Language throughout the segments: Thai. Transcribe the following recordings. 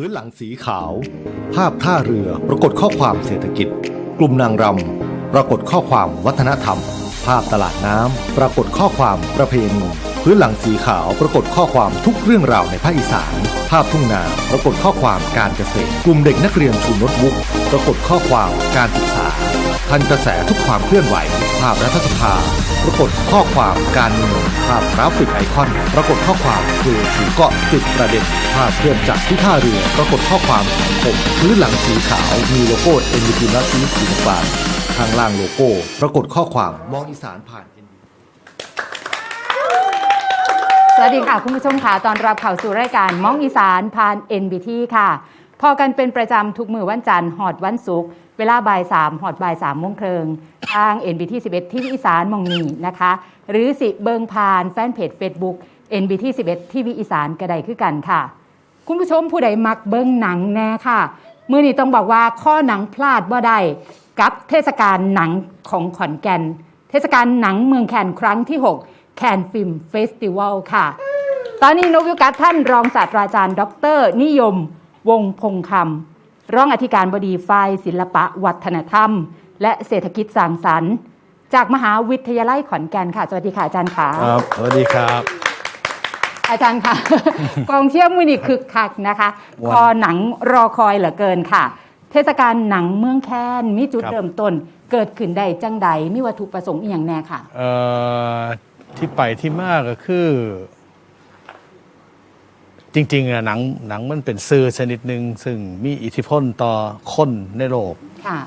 พื้นหลังสีขาว ภาพท่าเรือปรากฏข้อความเศรษฐกิจ กลุ่มนางรำปรากฏข้อความวัฒนธรรม ภาพตลาดน้ำปรากฏข้อความประเพณี พื้นหลังสีขาวปรากฏข้อความทุกเรื่องราวในภาคอีสาน ภาพทุ่งนาปรากฏข้อความการเกษตร กลุ่มเด็กนักเรียนชูโนตบุ๊กปรากฏข้อความการศึกษา ทันกระแสทุกความเคลื่อนไหว ภาพรัฐสภา ปรากฏข้อความการเมืองภาพกราฟิกไอคอน ปรากฏข้อความคือถือเกาะติดประเด็นภาพเคลื่อนจากที่ท่าเรือ ปรากฏข้อความสังคมพื้นหลังสีขาวมีโลโก้ NUT และสีสีน้าลข้างล่างโลโก้ ปรากฏข้อความมองอีสานผ่าน สวัสดีค่ะ คุณผู้ชมค่ะตอนรับข้าวสู่รายการมองอีสานผ่าน NBT ค่ะ พอกันเป็นประจำทุกมือวันจันทร์หอดวันศุกร์เวลาบ่ายสามหอดบ่ายสามโมงครึ่งทาง NBT 11 ที่อีสานมองนีนะคะ หรือสิเบิงผ่านแฟนเพจ Facebook NBT 11 ที่วีอีสานกระไดคือกันค่ะ คุณผู้ชมผู้ใดมักเบิงหนังแน่ค่ะมือนี้ต้องบอกว่าข้อหนังพลาดบ่ได้กับเทศกาลหนังของขอนแก่น เทศกาลหนังเมืองแคนครั้งที่ 6 แคนฟิล์มเฟสติวัลค่ะ ตอนนี้นกยุกัสท่านรองศาสตราจารย์ ดร นิยม วงศ์พงคำรองอธิการบดีฝ่ายศิลปะ วัฒนธรรม และเศรษฐกิจสร้างสรรค์ จากมหาวิทยาลัยขอนแก่นค่ะ สวัสดีค่ะอาจารย์ค่ะครับสวัสดีครับ อาจารย์ค่ะ กองเชียร์มือนี่คึกคักนะคะวันคอหนังรอคอยเหลือเกินค่ะ เทศกาลหนังเมืองแคนมีจุดครับ เริ่มต้น เกิดขึ้นได้จังใดมีวัตถุประสงค์อีกอย่างแน่ค่ะ เอ่อ ที่ไปที่มากก็คือ จริงๆอะหนังหนังมันเป็นสื่อชนิดหนึ่งซึ่งมีอิทธิพลต่อคนในโลกค่ะ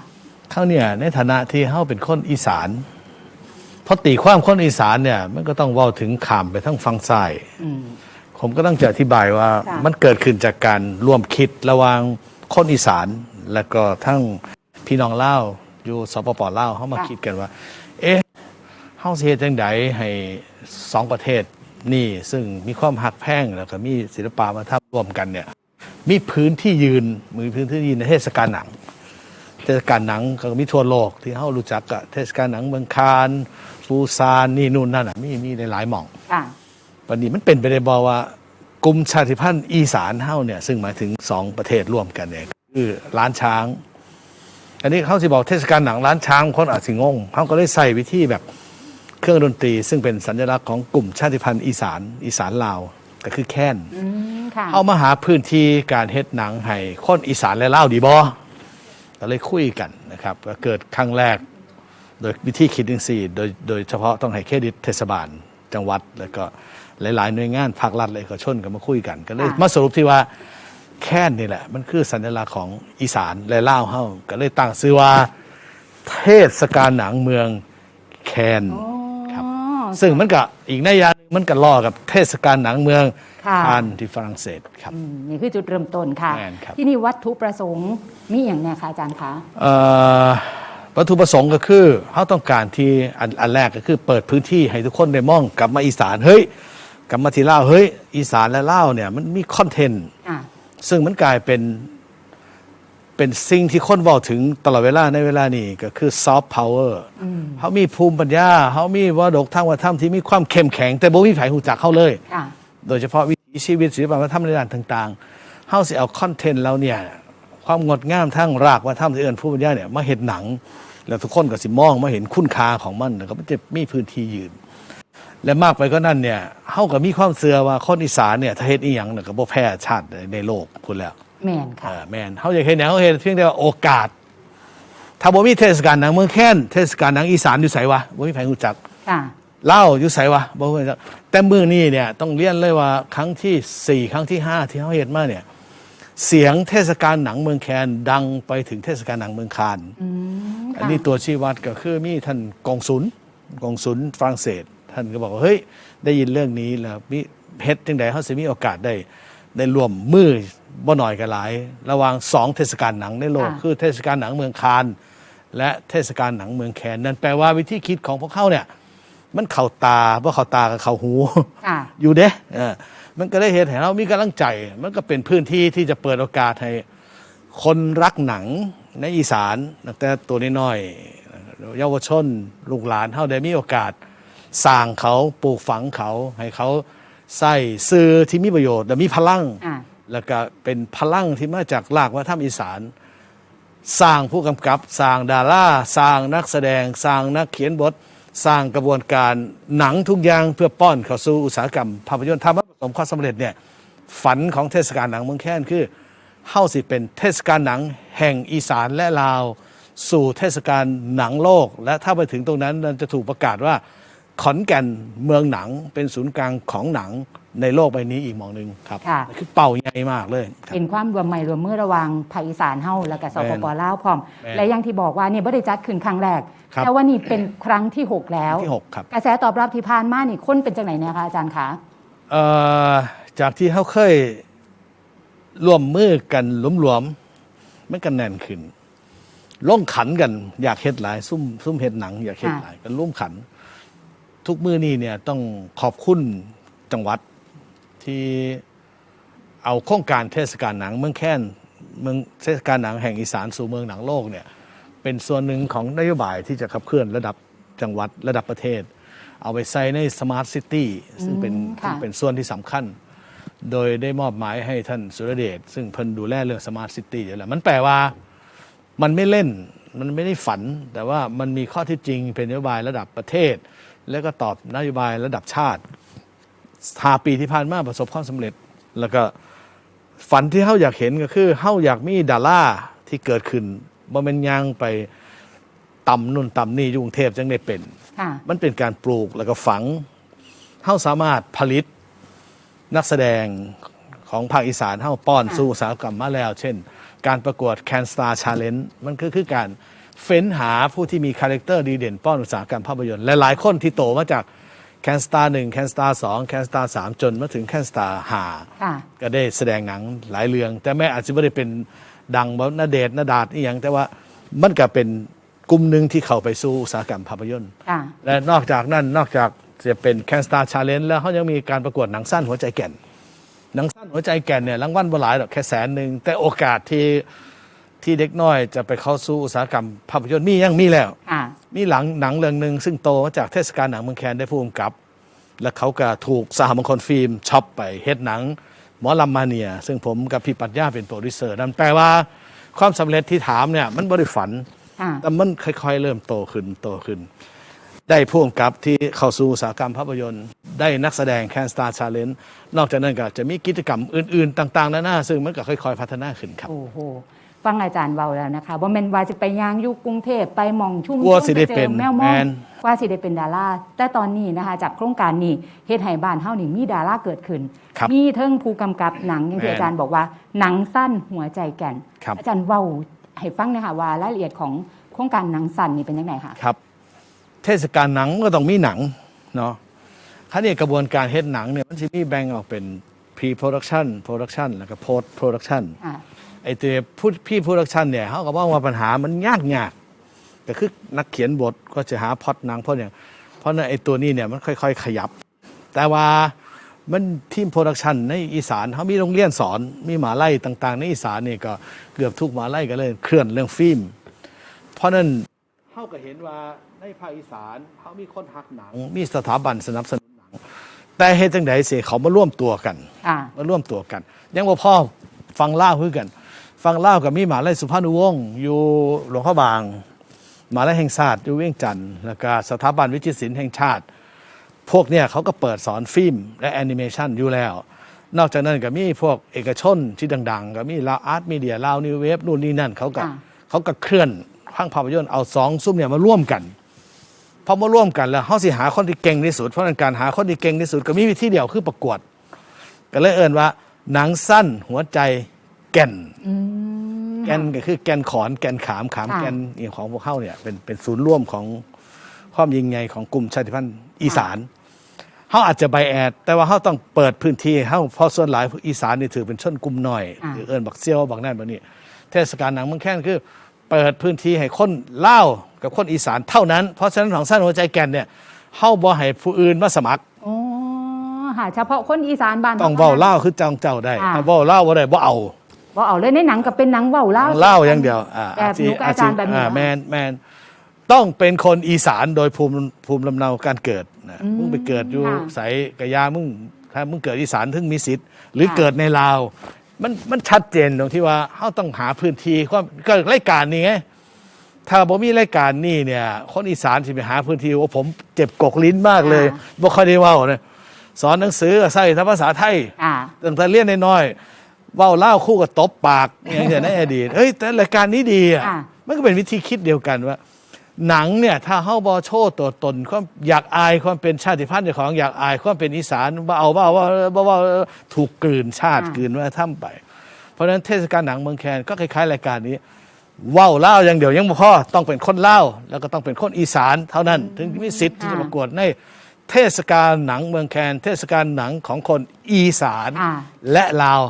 เขาเนี่ยในฐานะที่เขาเป็นคนอีสานเพราะตีความคนอีสานเนี่ย มันก็ต้องเว่าถึงขามไปทั้งฟังซ้ายอืม ผมก็ต้องจะอธิบายว่าค่ะ มันเกิดขึ้นจากการร่วมคิดระหว่างคนอีสาน และก็ทั้งพี่น้องเล่าวอยู่สปปลาวเขามาคิดกันว่า เอ๊ะเฮาสิเฮ็ดจังไดให้สองประเทศนี่ซึ่งมีความหักแพร่งแล้วก็มีศิลปะมาทับรวมกันเนี่ยมีพื้นที่ยืนมีพื้นที่ยืนในเทศกาลหนัง เทศกาลหนังก็มีทั่วโลกที่เขารู้จักอะเทศกาลหนังเมืองคานฟูซานนี่นู่นนั่นอะมีมีในหลายหม่องค่ะวันนี้มันเป็นไปได้บอกว่ากลุ่มชาติพันธุ์อีสานเฮาเนี่ยซึ่งหมายถึงสองประเทศร่วมกันเนี่ยคือล้านช้าง อันนี้เขาสิบอกเทศกาลหนังล้านช้างคนอาจสิงงเขาก็เลยใส่วิธีแบบ เครื่องดนตรีซึ่งเป็นสัญลักษณ์ของกลุ่มชาติพันธุ์อีสานอีสานลาวก็คือแค้นอืมค่ะเอามาหาพื้นที่การเฮ็ดหนังให้คนอีสานและลาวดีบ่ก็เลยคุยกันนะครับก็เกิดครั้งแรก โดยวิธีคิดจังซี่โดยโดยเฉพาะต้องให้เครดิตเทศบาลจังหวัด แล้วก็หลาย ๆ หน่วยงานภาครัฐและเอกชนก็มาคุยกัน ก็เลยค่ะมาสรุปที่ว่าแค่นนี่แหละ มันคือสัญลักษณ์ของอีสานและลาวเฮาก็เลยตั้งชื่อว่า เทศกาลหนังเมืองแคนอ๋อครับ ซึ่งมันก็อีกนัยยะหนึ่งมันก็ล่อกับเทศกาลหนังเมืองค่ะคานที่ฝรั่งเศสครับ อืมนี่คือจุดเริ่มต้นค่ะ แม่นครับ ที่นี่วัตถุประสงค์มีอย่างแน่ค่ะอาจารย์คะ เอ่อวัตถุประสงค์ก็คือเขาต้องการที่อันอันแรกก็คือเปิดพื้นที่ให้ทุกคนได้มองกลับมาอีสานเฮ้ยกลับมาที่เล่าวเฮ้ยอีสานและเล่าวเนี่ยมันมีคอนเทนต์ อะ ซึ่งมันกลายเป็น เป็นสิ่งที่คนเว้าถึงตลอดเวลาในเวลานี้ก็คือซอฟต์พาวเวอร์เขามีภูมิปัญญาเขามีวาดกทางวัฒนธรรมที่มีความเข้มแข็ง แต่บ่มีไผหูจักเขาเลยค่ะโดยเฉพาะวิถีชีวิตศิลปวัฒนธรรมในด้านต่างๆเฮาสิเอาคอนเทนต์เราเนี่ยความงดงามทั้งรากวัฒนธรรมที่เอิ้นผู้บรรยายเนี่ยมาเห็นหนัง แล้วทุกคนก็สิมองมาเห็นคุณค่าของมันแล้วก็มันจะมีพื้นที่ยืน และมากไปก็นั่นเนี่ยเฮาก็มีความเชื่อว่าคนอีสานเนี่ยถ้าเฮ็ดอีหยังเนี่ยก็บ่แพ้ชาติในโลกคุณแล้ว แมนค่ะเออแม่นเฮาอยากเห็นหยังเฮาเห็นเพียงแต่ว่าโอกาส ถ้าบ่มีเทศกาลหนังเมืองแค้นเทศกาลหนังอีสานอยู่ไสวะบ่มีใครรู้จัก ค่ะ เล่าวอยู่ไสวะบ่ฮู้จักแต่มือนี้เนี่ยต้องเรียนเลยว่าครั้งที่4ครั้งที่5ที่เขาเฮ็ดมาเนี่ยเสียงเทศกาลหนังเมืองแคนดังไปถึงเทศกาลหนังเมืองคาน อืมอันค่ะนี้ตัวชี้วัดก็คือมีท่านกองศุลกองศุลฝรั่งเศส ท่านก็บอกว่าเฮ้ยได้ยินเรื่องนี้แล้วมีเฮ็ดจังไดเฮาสิมีโอกาสได้ได้ร่วมมือ บ่น้อยก็หลาย ระหว่างสองเทศกาลหนังในโลกคือเทศกาลหนังเมืองคานและเทศกาลหนังเมืองแคนนั่นแปลว่าวิธีคิดของพวกเขาเนี่ย มันเข้าตาบ่เข้าตากับเข้าหู ค่ะ อยู่เด้เออมันก็ได้เห็นให้เรามีกำลังใจ มันก็เป็นพื้นที่ที่จะเปิดโอกาสให้คนรักหนังในอีสานตั้งแต่ตัวน้อยๆเยาวชนลูกหลานเท่าได้มีโอกาสสร้างเขาปลูกฝังเขา ให้เขาใส่ซื้อที่มีประโยชน์และมีพลัง อะ แล้วก็เป็นพลังที่มาจากลากวัฒนธรรมอีสาน สร้างผู้กำกับ สร้างดาราสร้างนักแสดง สร้างนักเขียนบท สร้างกระบวนการหนังทุกอย่างเพื่อป้อนเข้าสู่อุตสาหกรรมภาพยนตร์ทำให้ประสบความสำเร็จเนี่ยฝันของเทศกาลหนังเมืองแค้นคือเฮาสิเป็นเทศกาลหนังแห่งอีสานและลาว สู่เทศกาลหนังโลก และถ้าไปถึงตรงนั้นมันจะถูกประกาศว่าขอนแก่นเมืองหนังเป็นศูนย์กลางของหนัง ในโลกใบนี้อีกหมองหนึ่งครับค่ะ คือเป่าใหญ่มากเลยครับเป็นความรวมใหม่รวมมือระหวังภาคอีสานเฮาแล้วก็สปปลาวพร้อม แม่นและอยังที่บอกว่าเนี่ยบ่ได้จัดขึ้นครั้งแรก ครับ แต่ว่านี่เป็นครั้งที่ 6 แล้ว ที่หกครับ กระแสตอบรับที่ผ่านมานี่คนเป็นจังไหนเนี่ยคะอาจารย์คะเอ่อจากที่เขาเคยร่วมมือกันหลวมๆมันกันแน่นขึ้นล่งขันกัน อยากเฮ็ดหลาย ซุ่มซุ่มเฮ็ดหนัง อยากเฮ็ดหลายกันร่วมขัน ทุกมือนี่เนี่ยต้องขอบคุณจังหวัด ที่เอาโครงการเทศกาลหนังเมืองแค้นเมืองเทศกาลหนังแห่งอีสานสู่เมืองหนังโลกเนี่ยเป็นส่วนหนึ่งของนโยบายที่จะขับเคลื่อนระดับจังหวัดระดับประเทศ เอาไปใส่ในสมาร์ทซิตี้ซึ่งเป็นอืมค่ะซึ่งเป็นส่วนที่สำคัญ โดยได้มอบหมายให้ท่านสุรเดชซึ่งเพิ่นดูแลเรื่องสมาร์ทซิตี้อยู่แล้วมันแปลว่า มันไม่เล่นมันไม่ได้ฝัน แต่ว่ามันมีข้อเที่จริงเป็นนโยบายระดับประเทศ แล้วก็ตอบนโยบายระดับชาติ หาปีที่ผ่านมาประสบความสำเร็จ แล้วก็ฝันที่เฮาอยากเห็นก็คือเฮาอยากมีดาราที่เกิดขึ้นบ่แม่นยางไปต่ำนู่นต่ำนี่อยู่กรุงเทพจังได้เป็นค่ะมันเป็นการปลูกแล้วก็ฝังเฮาสามารถผลิตนักแสดงของภาคอีสานเฮาป้อนค่ะสู่อุตสาหกรรมมาแล้ว เช่น การประกวด Can Star Challenge มันก็คือการเฟ้นหาผู้ที่มีคาแรคเตอร์ดีเด่นป้อนอุตสาหกรรมภาพยนตร์และหลายคนที่โตมาจาก Can Star 1 Can Star 2 Can Star 3จนมาถึง Can Star 5ค่ะ ก็ได้แสดงหนังหลายเรื่อง แต่แม้อาจจะไม่ได้เป็นดังแบบนาเดชน์นาดาดนี่อย่างแต่ว่ามันก็เป็นกลุ่มหนึ่งที่เข้าไปสู่อุตสาหกรรมภาพยนตร์ ค่ะ และนอกจากนั้นนอกจากจะเป็นแคนสตาร์ชาเลนจ์แล้วเขายังมีการประกวดหนังสั้นหัวใจแก่น หนังสั้นหัวใจแก่นเนี่ยรางวัลบ่หลายหรอกแค่แสนหนึ่งแต่โอกาสที่ที่เด็กน้อยจะไปเข้าสู่อุตสาหกรรมภาพยนตร์มียังมีแล้ว ค่ะ มีหลังหนังเรื่องหนึ่งซึ่งโตมาจากเทศกาลหนังเมืองแคนได้ผู้กำกับ และเขาก็ถูกสหมงคลฟิล์มช็อปไปเฮ็ดหนังหมอลำมาเนีย ซึ่งผมกับพี่ปัญญาเป็นโปรดิวเซอร์นั่นแปลว่าความสำเร็จที่ถามเนี่ยมันบริฝันค่ะแต่มันค่อยๆ เริ่มโตขึ้นโตขึ้น ได้พ่วงกับที่เข้าสู่อุตสาหกรรมภาพยนตร์ ได้นักแสดงแคนสตาร์ชาเลนจ์นอกจากนั้นก็จะมีกิจกรรมอื่นๆ ต่างๆนานาซึ่งมันก็ค่อยๆ พัฒนาขึ้นครับ โอ้โห ฟังอาจารย์เบาแล้วนะคะว่าแม่นว่าจะไปย่างอยู่กรุงเทพไปหมองชุ่มกลัวสิได้ไปเป็นจอแมวมอแม่งนว่าสิได้เป็นดาราแต่ตอนนี้นะคะจากโครงการนี้เฮ็ดให้บ้านเฮานี่มีดาราเกิดขึ้น ครับมีเทิงผู้กำกับหนังอย่างที่แม่นอาจารย์บอกว่าหนังสั้นหัวใจแก่น ครับ อาจารย์เว้าให้ฟังหนะคะว่ารายละเอียดของโครงการหนังสั้นนี่เป็นยังไงคะ ครับ เทศกาลหนังก็ต้องมีหนังเนาะคันนี้กระบวนการเฮ็ดหนังเนี่ยมันจะมีแบ่งออกเป็น pre production production แล้วก็ post production อ่า ไอ้ตัวผู้พี่โปรดักชันเนี่ยเขาก็บอกว่าปัญหามันยากยากก็คือนักเขียนบทก็จะหาพล็อดหนังเพราะอย่างเพราะนั้นไอ้ตัวนี้เนี่ยมันค่อย ๆ ขยับ แต่ว่ามันทีมโปรดักชันในอีสานเขามีโรงเรียนสอนมีหมหาลัยต่าง ๆ ในอีสานเนี่ยก็เกือบทุกหมหาลัยก็เลยเคลื่อนเรื่องฟิล์มเพราะนั้นเขาก็เห็นว่าในภาคอีสานเขามีคนหักหนัง มีสถาบันสนับสนุนหนัง แต่เหตุจังไดเสียเขามาร่วมตัวกันอ่ามาร่วมตัวกัน ยังว่าพ่อฟังเล่าวคือกัน ฟังเล่าวกับมีหมหาลัยสุภาพนุวงศ์อยู่หลวงพ่อบาง หมหาลัยแห่งชาติอยู่เวียงจันทร์แล้วก็สถาบันวิจิตรศิลป์แห่งชาติ พวกเนี่ยเขาก็เปิดสอนฟิล์มและแอนิเมชันอยู่แล้ว นอกจากนั้นก็มีพวกเอกชนที่ดัง ๆ ก็มีลาวอาร์ตมีเดียลาวนิวเวฟนู่นนี่นั่นเขาก็อ่าเขาก็เคลื่อนข้างภาพยนตร์เอาสองซุ้มเนี่ยมาร่วมกันพอมาร่วมกันแล้วเขาสิหาคนที่เก่งที่สุด เพราะฉะนั้นการหาคนที่เก่งที่สุดก็มีวิธีเดียวคือประกวด ก็เลยเอินว่าหนังสั้นหัวใจ แก่นอืมแก่นก็คือแก่นขอนแก่นขามขามค่ะแก่นอหย่างของพวกเขาเนี่ยเป็นเป็นศูนย์ร่วมของความยิ่งใหญ่ของกลุ่มชาติพันธุ์อีสานเขาอาจจะไบแอด แต่ว่าเขาต้องเปิดพื้นที่ให้เขาเพราะส่วนหลายอีสานนี่ถือเป็นชนกลุ่มหน่อยอ่าหรือเอินบักเซียวบักนั่นบักนี่เทศกาลหนังเมืองแค่นคือ เปิดพื้นที่ให้คนเล่าวกับคนอีสานเท่านั้น เพราะฉะนั้นของสั้นหัวใจแก่นเนี่ยเขาบ่ให้ผู้อื่นมาสมัครอ๋อหาเฉพาะคนอีสานบ้านต้องเว้าเล่าวคือจองเจ้าได้อ่าถ้าเว้าเล่าวบ่ได้บ่เอา ว่าเอาเลยในหนังก็เป็นหนังเว้าเล่าเล่าอย่างเดียวอ่าแบบหนูกับอาจารย์แบบนี้อ่าเหรอแมนแมนต้องเป็นคนอีสานโดยภูมิภูมิลำเนาการเกิดนะอืมมึงไปเกิดอยู่ค่ะใสกะยามึงถ้ามึงเกิดอีสานถึงมีสิทธิ์ หรือค่ะเกิดในลาวมันมันชัดเจนตรงที่ว่าเขาต้องหาพื้นที่ความก็รายการนี้ไงถ้าบ่มีรายการนี่เนี่ย คนอีสานสิไปหาพื้นที่ว่าผมเจ็บกกลิ้นมากเลยบ่ค่อยได้เว้าเนี่ยสอนหนังสือก็ใส่ทั้งภาษาไทยอ่าตั้งแต่เรียนน้อยๆ เว้าเล่าวคู่กับตบปากอย่างเงี้ยในอดีตเฮ้ยแต่รายการนี้ดีอะอะ มันก็เป็นวิธีคิดเดียวกันว่า หนังเนี่ยถ้าเฮาบอโชว์ตัวตนความอยากอายความเป็นชาติพันธุ์เจ้าของอยากอายความเป็นอีสานว่าเอาว่าว่าว่าว่าถูกกลืนชาติกลืนว่าถ้ำไป เพราะฉะนั้นเทศกาลหนังเมืองแคนก็คล้ายๆรายการนี้ เว้าเล่าวอย่างเดียวยังบ่พอต้องเป็นคนเล่าวแล้วก็ต้องเป็นคนอีสานเท่านั้น ถึงมีสิทธิ์ที่จะประกวดในเทศกาลหนังเมืองแคน เทศกาลหนังของคนอีสาน อ่า และลาว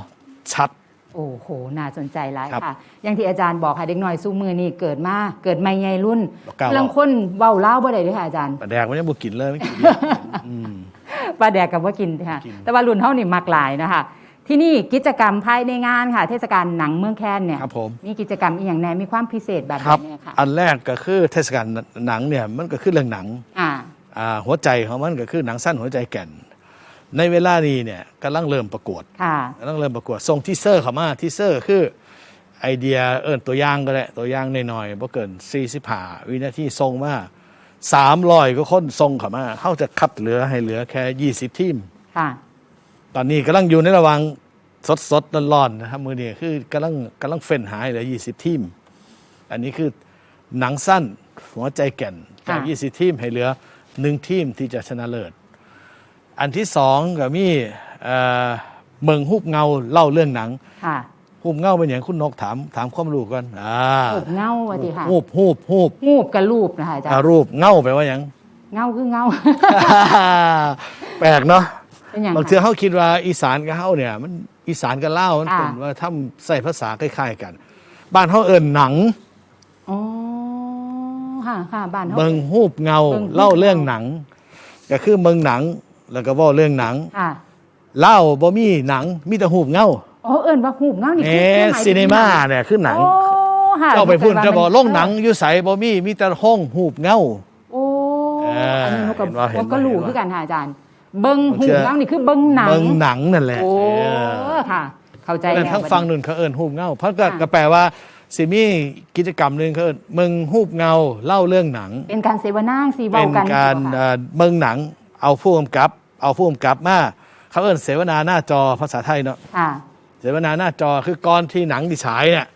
ชัด โอ้โห น่าสนใจหลายครับค่ะ อย่างที่อาจารย์บอกค่ะเด็กน้อยสู้มือนี่เกิดมาเกิดไม่ใหญ่รุ่นบอกกล่าวลังคนเว้าเล่าวบ่ได้เลยค่ะอาจารย์ ปลาแดกมันยังบุกินเลยไม่กินปลาแดกกับว่ากินค่ะ กิน แต่ว่ารุ่นเท่านี่มักหลายนะคะ ที่นี่กิจกรรมภายในงานค่ะ เทศกาลหนังเมืองแคนเนี่ย ครับผม มีกิจกรรมอีกอย่างแน่มีความพิเศษแบบครับไหนเนี่ยค่ะ อันแรกก็คือเทศกาลหนังเนี่ยมันก็คือเรื่องหนังอ่า อ่าหัวใจของมันก็คือหนังสั้นหัวใจแก่น ในเวลานี้เนี่ยกำลังเริ่มประกวดค่ะ กำลังเริ่มประกวดส่งทีเซอร์เข้ามาทีเซอร์คือไอเดียเอิญตัวอย่างก็ได้ตัวอย่างหน่อยๆบ่เกิน45วินาทีส่งมา300ก็คนส่งเข้ามาเขาจะคัดเหลือให้เหลือแค่ 20 ทีม ค่ะ ตอนนี้กำลังอยู่ในระหว่างสดสดๆร้อนๆนะครับมือนี้คือกำลังกำลังเฟ้นหายเหลือ 20 ทีม อันนี้คือหนังสั้นหัวใจแก่นจาก ค่ะ 20 ทีมให้เหลือหนึ่งทีมที่จะชนะเลิศ อันที่สองก็มีเอ่อเมืองฮูบเงาเล่าเรื่องหนังค่ะฮูบเงาเป็นอย่างคุณนกถามถามความรู้กันอ่าหูบเงาว่าดีค่ะฮูบฮูบฮูบหูบกับรูปนะคะอาจารอ่าย์รูปเงาแปลว่าอย่างเงาคือเงาแปลกเนาะเป็นอย่างบางทีเขาคิดว่าอีสานกับเฮาเนี่ย มันอีสานกับเล่าวมันอ่าเป็นว่าทำใส่ภาษาคล้ายๆกัน บ้านเขาเอิญหนังอ๋อค่ะค่ะบ้านเขาเมืองฮูบเงาเบิ่งฮูบเงาเล่าเรื่องหนัง ก็คือเมืองหนัง แล้วก็เว่าเรื่องหนังค่ะเล่าบ่มีหนังมีแต่ฮูบเงาอ๋อเอิญว่าหูบเงานี่เอคือคือหยถึงซีเนมาเนี่ยคือหนัง โอ้ค่ะเจ้าไปพูดเข้าใจจะว่าบอกมันโรงหนังอยู่ใสบ่มีมีแต่ห้องฮูบเงา โอ้เอออันนี้เขาก็เห็นว่าเห็นว่าก็รู้เห็นว่าคือกันค่ะอาจารย์ เบิ้งมันหูเชื่อเงานี่คือเบิ้งหนัง เมืองหนังนั่นแหละโอ้ เออค่ะ เข้าใจแต่แล้วทั้งฟังนุ่นเขาเอิญฮูบเงาเพราะก็ค่ะก็แปลว่าสิมีกิจกรรมหนึ่งเขาเอิญเมืองฮูบเงาเล่าเรื่องหนัง เป็นการเสวนาสีเป็เว้านกันการค่ะเอ่อเมืองหนังเอาผู้กำกับ เอาผู้กำกับมาเขาเอิญเสวนาหน้าจอภาษาไทยเนาะค่ะ เสวนาหน้าจอคือก่อนที่หนังที่ฉายเนี่ย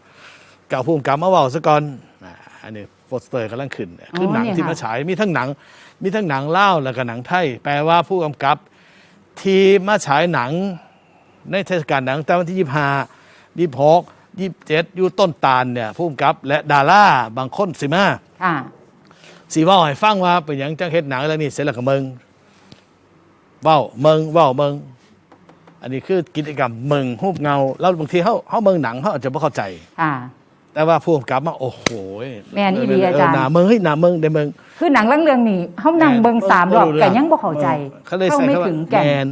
เก่าผู้กำกับมาเว่าซะก่อนอ่าอันนี้โปสเตอร์กำลังขึ้นคือหนังที่มาฉายมีทั้งหนัง มีทั้งหนังเล่าวแล้วก็หนังไทย แปลว่าผู้กำกับ ที่มาฉายหนังในเทศกาลหนังแต่วันที่ยี่ห้ายี่หกยี่เจ็ดอยู่ต้นตาลเนี่ยผู้กำกับ และดาราบางคนสิมา ค่ะ สีว่าให้ฟังว่าเป็นอย่างจังเฮ็ดหนังแล้วนี่เสร็จแล้วก็เมือง เว้าเมืองเว้าเมืองอันนี้คือกิจกรรมเมืองรูปเงา แล้วบางทีเขาเขาเมืองหนังเขาอาจจะไม่เข้าใจค่ะแต่ว่าผู้กำกับมาโอ้โหแม่นอีหลีอาจารย์ เหนาเมืองเฮ้ยหนาเมืองได้เมือง คือหนังเรื่องเรื่องนี้เฮานั่งเบิ่งสามรอบแต่ยังบ่เข้าใจเขาเลยเข้าใส่ไม่คำว่าถึงแก่น แมน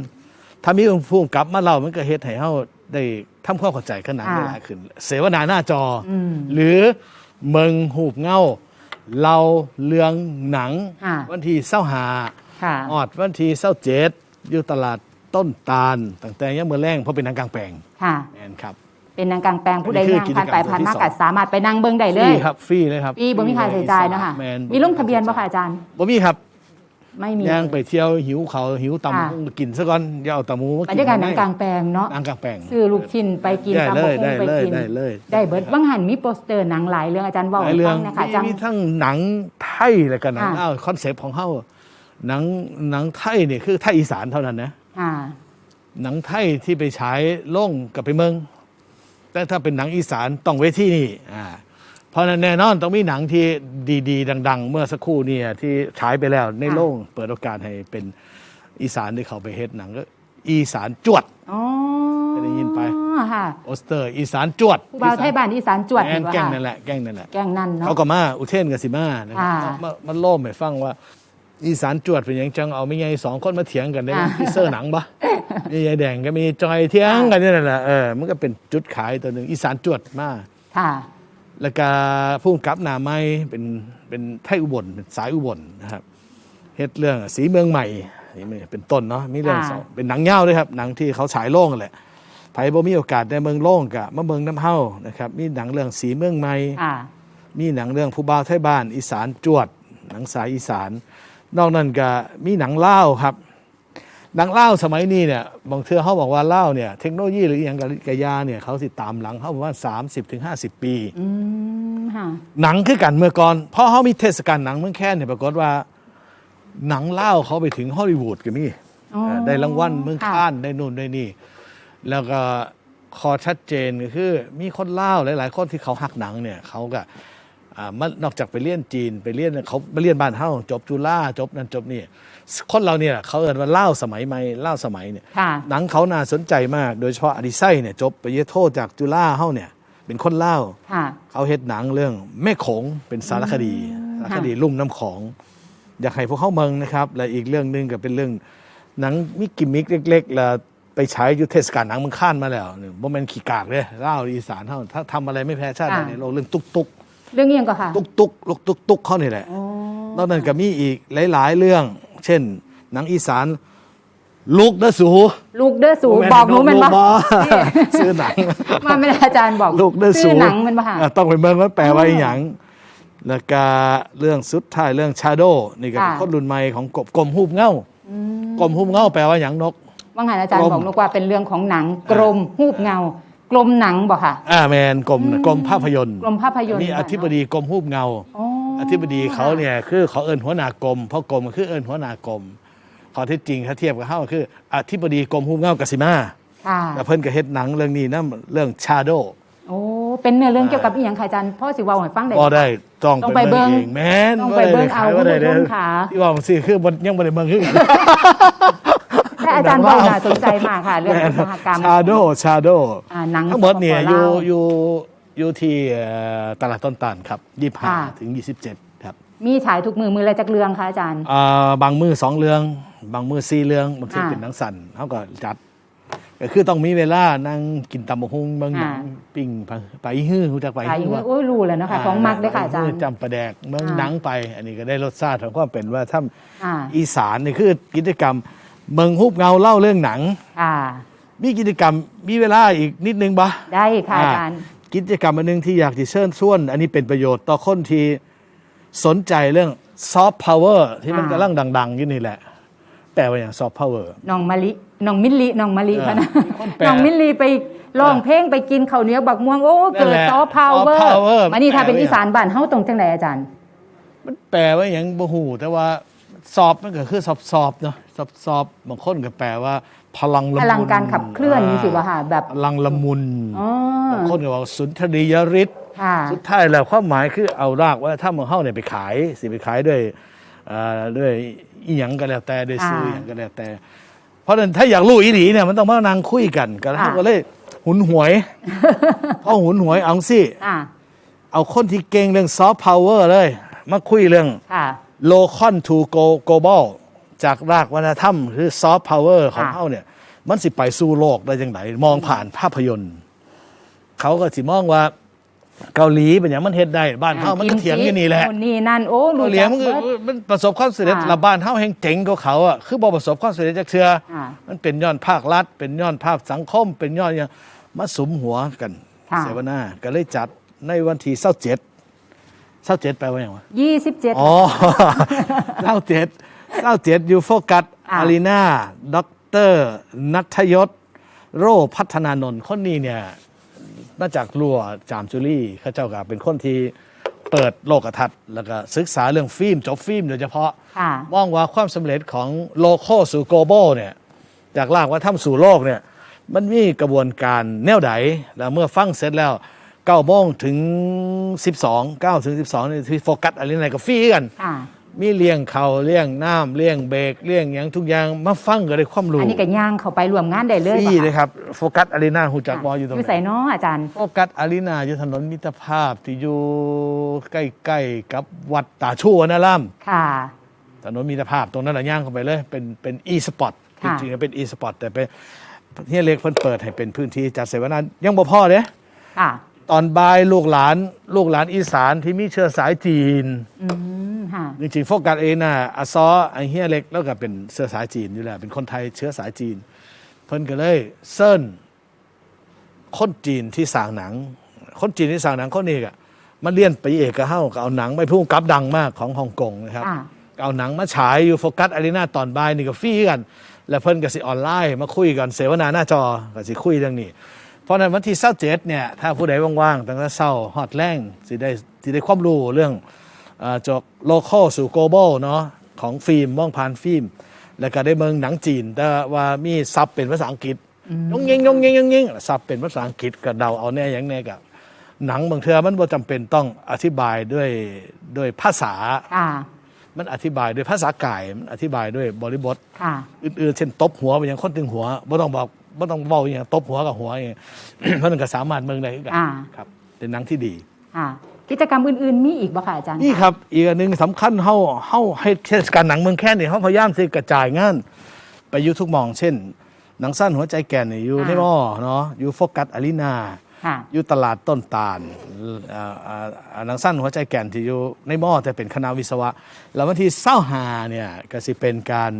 ถ้ามีผู้กำกับมาเล่ามันก็เฮ็ดให้เขาได้ทำความเข้าใจขนาดอ่าได้หลายขึ้น เสวนาหน้าจออมหรือเมืองหูบเงาเราเรื่องหนัง อ่า วันที่เศร้าหาค่ะ ออดวันที่เศร้าเจ็ด อยู่ตลาดต้นตาลตั้งแต่ยังมือแรงเพราะเป็นหนังกลางแปลงค่ะแมนครับ เป็นนางกลางแปลงผู้ใดอันนี้ย่างคือผ่านไปกิจกรรมผ่านมาที่สองก็สามารถไปนั่งเบิ่งได้ฟเลรียครับฟรีเลยครับฟรีบ่มีค่าใช้จ่ายเนาะค่ะแมนมีลงทะเบียนบ่ค่ะอาจารย์ บ่มีครับไม่มี ย่างไปเที่ยวหิวเขาวหิวตำค่ะบักหุ่งกินซะก่อนอย่าเอาตำหมูมาบรกินรยากาศหนังกลางแปลงเนาะหนังกลางแปลง ซื้อลูกชิ้นไปกินได้ตามเลบัยกหุ่งไปกินได้เลยได้เลย ได้เบิดบางหันมีโปสเตอร์หนังหลายเรื่องอาจารย์เว้าหลาให้ยเรื่อฟังงนะคะมีจังมีทั้งหนังไทยและก็หนังค่ะเล่าวคอนเซปต์ของเขา หนังหนังไทยเนี่ยคือไทยอีสานเท่านั้นนะค่ะหนังไทยที่ไปฉายโล่งกับไปเมือง แต่ถ้าเป็นหนังอีสานต้องเวทีนี่อ่าเพราะฉะนั้นแน่นอนต้องมีหนังที่ดีๆ ดัง ๆ เมื่อสักครู่เนี่ยที่ฉายไปแล้วในค่ะโล่งเปิดโอกาสให้เป็นอีสานที่เขาไปเฮ็ดหนังก็อีสานจวดอ๋อเคยได้ยินไปค่ะโอสเตอร์ อีสานจวดผู้บ่าวไทยบ้านอีสานจวดแม่นนี่ว่าแกล้งค่ะนั่นแหละแกล้งนั่นแหละแกงนั่นเนาะเขาก็มาอุเทนกับสิมานะครับค่ะมามันโล่มให้ฟังว่า อีสานจวดเป็นหยังจังเอาไม่ไงสองคนมาเถียงกันได้อ่าที่เซอร์หนังปะมียายแดงก็มีจอยเถียงกันนี่แหละเออมันก็เป็นจุดขายตัวหนึ่งอีสานจวดมากค่ะแล้วก็ผู้กำกับหนาไม้เป็นเป็นไทยอุบลเป็นสายอุบลนะครับเฮ็ดเรื่องสีเมืองใหม่นี่มันเป็นต้นเนาะมีเรื่องค่ะสองเป็นหนังเง่าด้วยครับหนังที่เขาฉายโล่งกันแหละไผบ่มีโอกาสได้เมืองโล่งกะมาเมืองน้ำเฮานะครับ มีหนังเรื่องสีเมืองใหม่ค่ะมีหนังเรื่องผู้บ่าวไทยบ้าน อีสานจวด หนังสายอีสาน นอกนั้นก็มีหนังเล่าวครับหนังเล่าวสมัยนี้เนี่ยบางเทื่อเขาบอกว่าเล่าวเนี่ยเทคโนโลยีหรืออหย่างกะยาเนี่ยเขาสิตามหลังเขาประมาณ30-50ถึง50ปีอืมค่ะหนังคือกันเมื่อก่อนเพราะเขามีเทศกาลหนังเมืองแค่เนี่ยปรากฏว่า หนังเล่าวเขาไปถึงฮอลลีวูดก็มีอ๋อเออได้รางวัลเมืองค่ะค้านได้นู่นได้นี่ แล้วก็คอชัดเจนก็คือ มีคนเล่าวหลาย ๆ คนที่เขาหักหนังเนี่ยเขาก็อ่ามั นนอกจากไปเรียนจีนไปเรียนเขาไปเรียนบ้านเฮาจบจุฬาจบนั่นจบนี่คนเราเนี่ยเขาเอินว่าเล่าวสมัยใหม่เล่าวสมัยเนี่ยค่ะหนังเขาน่าสนใจมาก โดยเฉพาะอดิไซเนี่ยจบปริญญาโทจากจุฬาเฮาเนี่ย เป็นคนเล่าวค่ะเขาเฮ็ดหนังเรื่องแม่โขงเป็นสารคดีสารคดีลุ่มน้ำของ อยากให้พวกเขาเมืองนะครับ และอีกเรื่องหนึ่งก็เป็นเรื่องหนังมีกิมมิกเล็กๆแล้วไปฉายอยู่เทศกาลหนังเมันข้านมาแล้วเนี่ยบ่แม่นขี้กากเลยเล่าวอีสานเฮาถ้าทำอะไรไม่แพ้ชาติใดในโลกเรื่องตุกตุก เรื่องนี้ยังก็ค่ะ ตุกตุกลูกตุกตุกเขานี่แหละอ๋อนอกนั้นก็มีอีกหลาย ๆ เรื่อง เช่น หนังอีสานลูกเด้อสูลูกเด้อสูบอกหนูแมันลูปะบ่ซื้อหนัง มาไม่ได้อาจารย์บอกลูกได้สูชื่อหนังแมันปะค่ะ อะต้องไปเมืองว่าแปลว่าอหย่างแล้วก็เรื่องสุดท้ายเรื่องชาโดนี่ก็เป็นค่ะ คนรุ่นใหม่ของกบกลมหูบเง่ากลมหูบเง่าแปลว่าอย่างนก ว่างานอาจารย์กรมบอกนกว่าเป็นเรื่องของหนังกรมหูบเงา ลมหนังบอกค่ะ อ่าแมนกลมกลมภาพยนตร์กรมภาพยนตร์นี่อธิบดีกรมหูบเงา อ๋ออธิบดีเขาเนี่ยคือเขาเอิญหัวหน้ากรมเพราะกรมก็คือเอิญหัวหน้ากรมข้อเท็จจริงถ้าเทียบกับเขาก็คือ อธิบดีกรมหูบเงากสิมาค่ะแล้วเพิ่นก็เฮ็ดหนังเรื่องนี้นะเรื่องชาโด โอ้เป็นเนื้อเรื่องเกี่ยวกับอีหยังค่ะอาจารย์พ่อสิเว่าให้ฟังได้ก็ได้ต้องต้องไปไปเบิ่เบิ่งงเองแม่นต้องไปเบิ่งเอาบ่ได้คุณผู้ชมขยบ่ได้ค่ะ ที่ว่ามันสิคือบ่ยังบ่ได้เบิ่งคือกัน แต่อาจารย์บอกน่าสนใจมากค่ะเรื่องอุตสาหกรรม ชาโดชาโดอ่าหนังทั้งหมดเนี่ยสปปอยู่ลาวอยู่อยู่ที่เอ่อตลาดต้นตาลครับค่ะ25ถึง27ครับมีฉายทุกมือมือละจักเรืองค่ะอาจารย์ อ่าบางมือสองเรื่อง บางมือสี่เรื่องบางทีอ่าเป็นหนังสั่นเขาก็จัด ก็คือต้องมีเวลานั่งกินตำบักหุ่งเบิ่งหนังอ่าปิ้งไปไปฮื้อรู้จักไปไปฮื้อว่า โอ้ยรู้แล้วเนาะคะของมักเลยค่ะอาจารย์ จำประแดกเมืองอ่า หนังไป อันนี้ก็ได้รสชาติของความเป็นว่าถ้าอ่า อีสานนี่คือกิจกรรม เมืองฮุบเงาเล่าเรื่องหนังอ่ามีกิจกรรมมีเวลาอีกนิดนึงปะได้ค่ะอาจารย์ กิจกรรมอันหนึงที่อยากจะเชิญชวน อันนี้เป็นประโยชน์ต่อคนที่สนใจเรื่องซอฟต์พาวเวอร์ที่มันอ่า กำลังดังๆอยู่นี่แหละ แปลว่าอย่างซอฟต์พาวเวอร์ น้องมะลิน้องมิลลีน้องมะลิเออพะนะมีคนแปลน้องมิลลีไปร้องเพลงไปกินข้าวเหนียวบักม่วงโอ้เกินั่นดแหละซอฟต์พาวเวอ soft ร์ power มานี่ถ้าเป็นแปลว่า อีสานบ้านเฮาตรงจังไหนอาจารย์ มันแปลว่าอย่างบ่หูแต่ว่า สอบมันก็คือสอบสอบเนาะสอบสอบบางคนก็แปลว่า พลังละมุนพลังการขับเคลื่อนนี่สิว่าค่ะแบบพลังละมุนอ๋อบางคนก็บอกสุนทรียฤทธิ์ค่ะสุดท้ายแล้วความหมายคือเอารากว่าถ้ามันเข้าเนี่ยไปขายสิไปขายด้วยเอ่อด้วยอีหยังก็แล้วแต่ด้วยซื้อออ่าหยังก็แล้วแต่ เพราะฉะนั้นถ้าอยากรู้อีหลีเนี่ยมันต้องมานั่งคุยกันก็แล้วอ่าก็เลยหุนหวยพอหุนหวยเอาสิอ่าเอาคนที่เก่งเรื่องซอฟต์พาวเวอร์เลย มาคุยเรื่องค่ะ โลคอนทูโกโกบอลจากรากวัฒนธรรมคือซอฟต์พาวเวอร์ของค่ะเขาเนี่ย มันสิไปสู่โลกได้ยังไงมองผ่านภาพยนตร์ เขาก็สิมองว่าเกาหลีเป็นอย่างมันเฮ็ดได้บ้านเขามันก็เถียงกันนี่แหละโนี่นั่นโอ้รู้เกาหลีจักมันก็เบิด มันประสบความสำเร็จอ่าละบ้านเฮาแห่งเจ๋งกว่าเขาอะคือบ่ประสบความสำเร็จจากเทืออ่ามันเป็นย้อนภาครัฐ เป็นย้อนภาพสังคม เป็นย้อนอย่างมาสุมหัวกันค่ะ เสวนาก็เลยจัดในวันที่27 27แปลว่าอย่างวะยี่สิบเจ็ด อ๋อ เศร้าเจ็ดเศร้าเจ็ดอยู่โฟกัสอ่าอารีนาด็อกเตอร์นัทยศ โรพัฒนานนท์คนนี้เนี่ยมาจากรัวจามจุลี่เขาเจ้ากับเป็นคนที่เปิดโลกทัศน์แล้วก็ศึกษาเรื่องฟิล์มจบฟิล์มโดยเฉพาะ ค่ะ มองว่าความสำเร็จของโลโคสู่โกลบอลเนี่ย จากลากว่าทำสู่โลกเนี่ย มันมีกระบวนการแนวใดแล้วเมื่อฟังเสร็จแล้ว เก้าโมงถึง12 9ถึง12นี่ที่โฟกัสอะไรไหนก็ฟรีกันค่ะมีเลี้ยงเขาเลี้ยงน้ำเลี้ยงเบรกเลี้ยงอย่างทุกอย่างมาฟังก็ได้ความรู้อันนี้ก็ย่างเข้าไปรวมงานได้เลยฟรีปะเลยครับโฟกัสอารีนาหูจักบออยู่ตรงอยู่ไหใส่นเนาะอาจารย์ โฟกัสอารีนาอยู่ถนนมิตรภาพที่อยู่ใกล้ๆกับวัดตาชูวนารามค่ะ ถนนมิตรภาพตรงนั้นแหละย่างเข้าไปเลย เป็นเป็นอีสปอร์ตจค่ะ ริงๆเป็นอีสปอร์ตแต่เป็นเฮียเล็กเพิ่นเปิดให้เป็นพื้นที่จัดเสวนายังบ่พอเด้ค่ะ ตอนบ่ายลูกหลานลูกหลานอีสานที่มีเชื้อสายจีน อืมค่ะจริงๆโฟกัสเองนะอาซอไอเฮียเล็กแล้วก็เป็นเชื้อสายจีนอยู่แล้วเป็นคนไทยเชื้อสายจีน เพิ่นก็เลยเซิร์นคนจีนที่สร้างหนัง คนจีนที่สร้างหนังคนนี้อะมาเรียนไปเอกก็เฮ้าก็เอาหนังไปพุ่งกับดังมากของฮ่องกงนะครับอ่าเอาหนังมาฉายอยู่โฟกัสอารีนาตอนบ่ายนี่ก็ฟรีกัน แล้วเพิ่นก็สิออนไลน์มาคุยกันเสวนาหน้าจอก็สิคุยเรื่องนี้ เพราะฉะนั้นวันที่เศร้าเจ็ดเนี่ยถ้าผู้ใดว่างๆตั้งแต่เศร้าฮอดแรงสิได้สิได้ความรู้เรื่องเอ่อจากโลคอลสู่ global เนาะของฟิล์มมองผ่านฟิล์ม แล้วก็ได้เมืองหนังจีน แต่ว่ามีซับเป็นภาษาอังกฤษยงยิงยงยิงยงยิงซับเป็นภาษาอังกฤษก็เดาเอาแน่อย่างแน่กับหนังบางเทื่อมันบ่จำเป็นต้องอธิบายด้วยด้วยภาษาค่ะมันอธิบายด้วยภาษากาย มันอธิบายด้วยบริบทค่ะอื่นๆ เช่นตบหัวไปอย่างคนตึงหัวบ่ต้องบอก บ่ต้องเว้าอย่างตบหัวกับหัวอย่าง เพราะนั่นก็สามารถเมืองได้คือกันอ่า ครับเป็นหนังที่ดี ค่ะ กิจกรรมอื่นๆ มีอีกบ่ค่ะอาจารย์ นี่ครับ อีกอันหนึ่งสำคัญเฮาเฮาให้เทศกาลหนังเมืองแค่นี่เฮาพยายามที่กระจายงาน ไปอยู่ทุกหมอง เช่น หนังสั้นหัวใจแก่นนี่อยู่ในหม้อเนาะอยู่โฟกัสอารีนา ค่ะ อยู่ตลาดต้นตาลอ่าอ่าอ่าหนังสั้นหัวใจแก่นที่อยู่ในหม้อแต่เป็นคณะวิศวะ แล้ววันที่เศร้าหาเนี่ยก็สิเป็นการ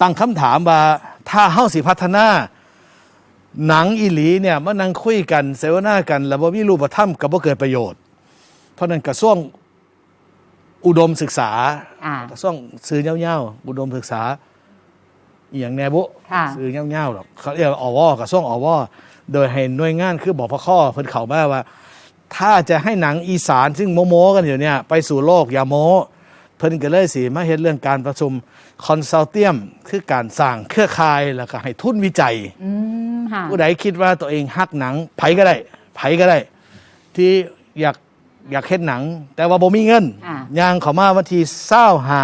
ตั้งคำถามว่าถ้าเฮาสิพัฒนา หนังอีหลีเนี่ยมานั่งคุยกันเสวนากัน แล้วบ่มีรูปธรรมก็บ่เกิดประโยชน์ เพราะฉะนั้นกระทรวงอุดมศึกษาอ่ากระทรวงสื่อเงาๆอุดมศึกษาอหย่างแนบุค่ะสื่อเงาๆหรอกเขาเรียกว่าอวกระทรวงอวโดยให้หน่วยงานคือบอกพข้อเพิ่นเขามาว่า ถ้าจะให้หนังอีสานซึ่งโมโมๆกันอยู่เนี่ยไปสู่โลกอย่าโมเพิ่นก็เลยสิมาเฮ็ดเรื่องการประชุม คอนซัลเทียมคือการสร้างเครือข่ายแล้วก็ให้ทุนวิจัย อืมค่ะผู้ใดคิดว่าตัวเองฮักหนังไผก็ได้ไผก็ได้ ที่อยากอยากเฮ็ดหนัง แต่ว่าบ่มีเงินอ่าย่างเขามาวันที่เศร้าหา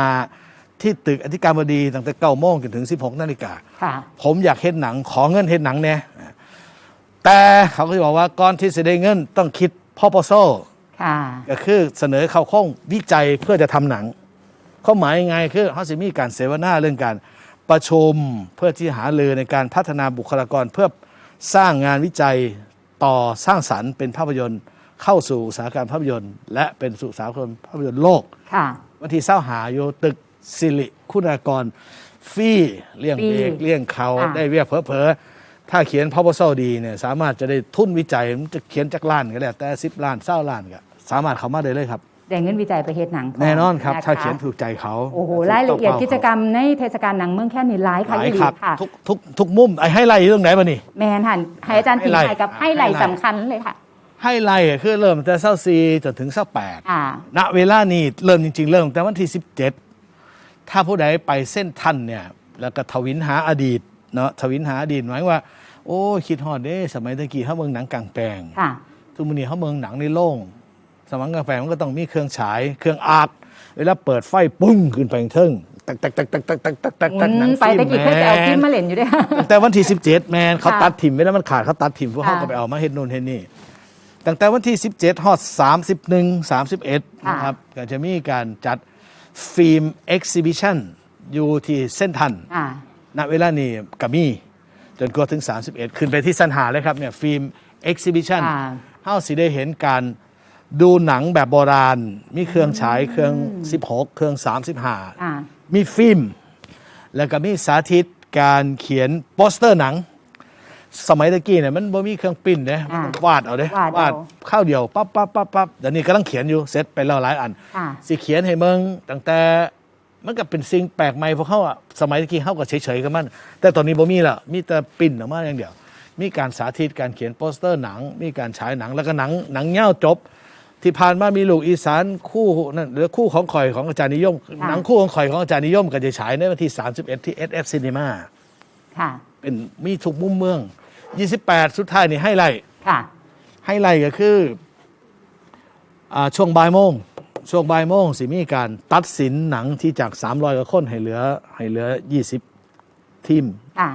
ที่ตึกอธิการบดีตั้งแต่เก้าโมงจนถึง 16นาฬิกา ค่ะ ผมอยากเฮ็ดหนังขอเงินเฮ็ดหนังเนี่ยแต่เขาก็จะบอกว่าก่อนที่จะได้เงินต้องคิดพอปโซค่ะ ก็คือเสนอเข้าโครงวิจัยเพื่อจะทำหนัง ข้อหมายยังไงคือเขาจะมีการเสวนาเรื่องการประชุมเพื่อที่หารือในการพัฒนาบุคลากรเพื่อสร้างงานวิจัยต่อสร้างสรรค์เป็นภาพยนตร์เข้าสู่อุตสาหกรรมภาพยนตร์ และเป็นสู่อุตสาหกรรมภาพยนตร์โลกค่ะวันที่เศร้าหาอยู่ตึกสิริคุณากรฟรี่เลี่ยงฟรีเบรกเลี่ยงเขาอ่าได้เวียเผลอๆถ้าเขียนพ o โซดีเนี่ยสามารถจะได้ทุนวิจัยมันจะเขียนจากล้านก็แล้วแต่สิบล้านเศร้าล้านก็สามารถเข้ามาได้เลยครับ ได้เงินวิจัยไปเฮ็ดหนังพร้มแน่นอนครับะะถ้าเขียนถูกใจเขาโอ้โหรายละเอียดกิจกรรมในเทศกาลหนังเมืองแค่นี้หลายหค่ะลายยี่หลีครับค่ะ ทุกทุกทุกมุมไอ้ให้ไล่เรื่องไหนมานี่ แมนหันให้อาจารย์ทิ้งไฮไลท์ท้ายกับอ่าให้ไลท์ไฮไลท์สำคัญเลยค่ะให้ไล่คือเริ่มแต่เศร้าซีจนถึงเศร้าแปด อ่า ณเวลานี้เริ่มจริง ๆ เริ่มแต่วันที่ 17 ถ้าผู้ใดไปเส้นทันเนี่ยแล้วก็ทวินหาอดีตเนาะทวินหาอดีตหมายว่า โอ้ยคิดฮอดเด้ สมัยตะกี้เขาเมืองหนังกลางแปลง ค่ะ ทุกมื้อนี้เขาเมืองหนังในโล่ง สมัยกลางแปลงมันก็ต้องมีเครื่องฉายเครื่องอาร์ตเวลาเปิดไฟปุ้งขึ้นไปเทิงตักตักตักตักตักตักตักตักตักหนังไปฟิล์ตะมกี้เคยไปเอาฟิล์มแมมาเล่นอยู่ด้วยตั้งแต่วันที่17แมนเขาค่ะตัดถิ่มไม่ได้มันขาดเขาตัดถิ่มพวกเขาค่ะก็ไปเอามาเฮ็ดนู่นเฮ็ดนี่ตั้งแต่วันที่ 17ฮอด31 31นะครับก็จะมีการจัดฟิล์มเอ็กซิบิชันอยู่ที่เส้นทัน อ่า ณเวลานี้กับมีจนกว่าถึง 31 ขึ้นไปที่สันหาเลยครับเนี่ยฟิล์มเอ็กซิบิชันอ่า เฮาสิได้เห็นการ ดูหนังแบบโบราณ มีเครื่องฉายเครื่อง 16 เครื่อง35อ่ามีฟิล์ม แล้วก็มีสาธิตการเขียนโปสเตอร์หนัง สมัยตะกี้เนี่ยมันบ่มีเครื่องปริ้นเด้มันต้องวาดเอาเด้วาดเอาข้าวเดียวปั๊บปั๊บปั๊บปั๊บเดี๋ยวนี้กำลังเขียนอยู่เสร็จไปแล้วหลายอัน ค่ะ สิเขียนให้เมืองตั้งแต่มันก็เป็นสิ่งแปลกใหม่พวกเขาอะสมัยตะกี้เขาก็เฉยๆกับมัน แต่ตอนนี้บ่มีและมีแต่ปริ้นออกมาอย่างเดียว มีการสาธิตการเขียนโปสเตอร์หนัง มีการฉายหนังแล้วก็หนังหนังเง่าจบ ที่ผ่านมามีลูกอีสานคู่นั่นหรือคู่ของข่อยของอาจารย์นิยมค่ะหนังคู่ของข่อยของอาจารย์นิยมก็จะฉายในวันที่ 31 ที่ SF Cinema ค่ะ เป็นมีทุกมุมเมือง 28 สุดท้ายนี่ให้ไล่ค่ะ ให้ไล่ก็คืออาช่วงบ่ายโมงช่วงบ่ายโมงสิมีการตัดสินหนังที่จาก 300กว่าคนให้เหลือให้เหลือ 20 ทีมอ่า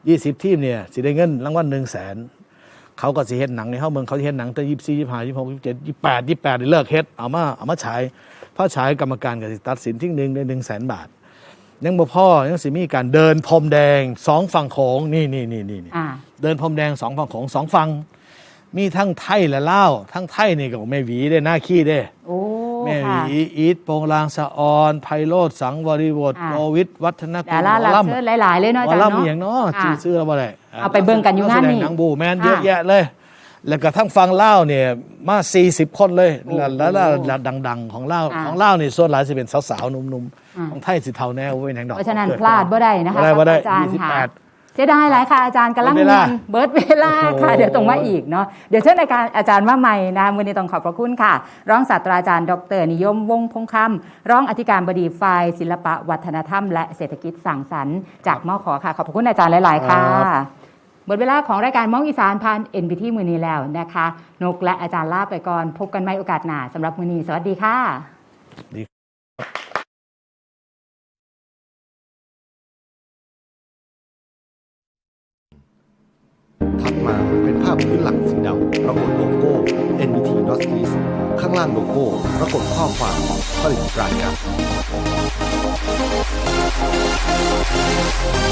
20 ทีมเนี่ยสิได้เงินรางวัล1 0 0 0 0แสน เขาก็สิเฮ็ดหนังในเฮาเมืองเขาสิเฮ็ดหนังแต่24 25 26 27 28 28นี่เลิกเฮ็ดเอามาเอามาฉายพอฉายกรรมการก็สิตัดสินที่หนึ่งได้1 0 0 0 0 0บาท ยังบ่พอยังสิมีการเดินพรมแดงสองฝั่งโขงนี่นี่นี่นี่อ่า เดินพรมแดงสองฝั่งโขงสองฝั่งมีทั้งไทยและลาวทั้งไทยนี่ก็ไม่หวีได้หน้าขี้ได้ โอ้ แม่หค่ะ วีอีทโปงลางสะออน ไพโรธสังวริวดค่ะโกวิทวัฒนกุดาลราหมอรับลำเชิญหลายๆ เลยเนาะหมอาอจารย์ลำอเนาะหย่างเนาะค่ะชื่อซื้อเราบ่ได้เอาไปเบิ่งกันอยู่งานนี้กแสดหนังบูแมนค่ะเยอะแยะเลย แล้วก็ทั้งฟังเล่าวเนี่ยมา 40 คนเลยโอ้โหแล้วแล้วแล้วดัง ๆ ของเล่าวอ่าของเล่าวนี่ส่วนหลายจะเป็นสาวๆหนุ่มอ่า ๆของไทยสิเทาแนวเว้ยแหงดอกเพราะฉะนั้นพลาดบ่ได้นะคะบ่ได้บ่ได้อาจารย์ค่ะ 28 เสียดายหลายค่ะอาจารย์กำลังเบิดเวลาเงินเบิร์ดเวลาค่ะโอ้โหเดี๋ยวตรงมาอีกเนาะเดี๋ยวเชิญอาจารย์อาจารย์มาใหม่นะมือนี้ต้องขอบพระคุณค่ะ รองศาสตราจารย์ ดร นิยมวงศ์พงคำรองอธิการบดีฝ่ายศิลปะวัฒนธรรม และเศรษฐกิจสังสรรค์จากมขค่ะ ขอบพระคุณอาจารย์หลาย ๆ ค่ะหมดเวลาของรายการมองอีสานผ่าน NBT มือนี้แล้วนะคะนกและอาจารย์ลาไปก่อนพบกันใหม่โอกาสหน้าสำหรับมือนี้สวัสดีค่ะ มาเป็นภาพพื้นหลังสีดำปรากฏโลโก้ NBT Northeast ข้างล่างโลโก้ปรากฏข้อความผลิตรายการ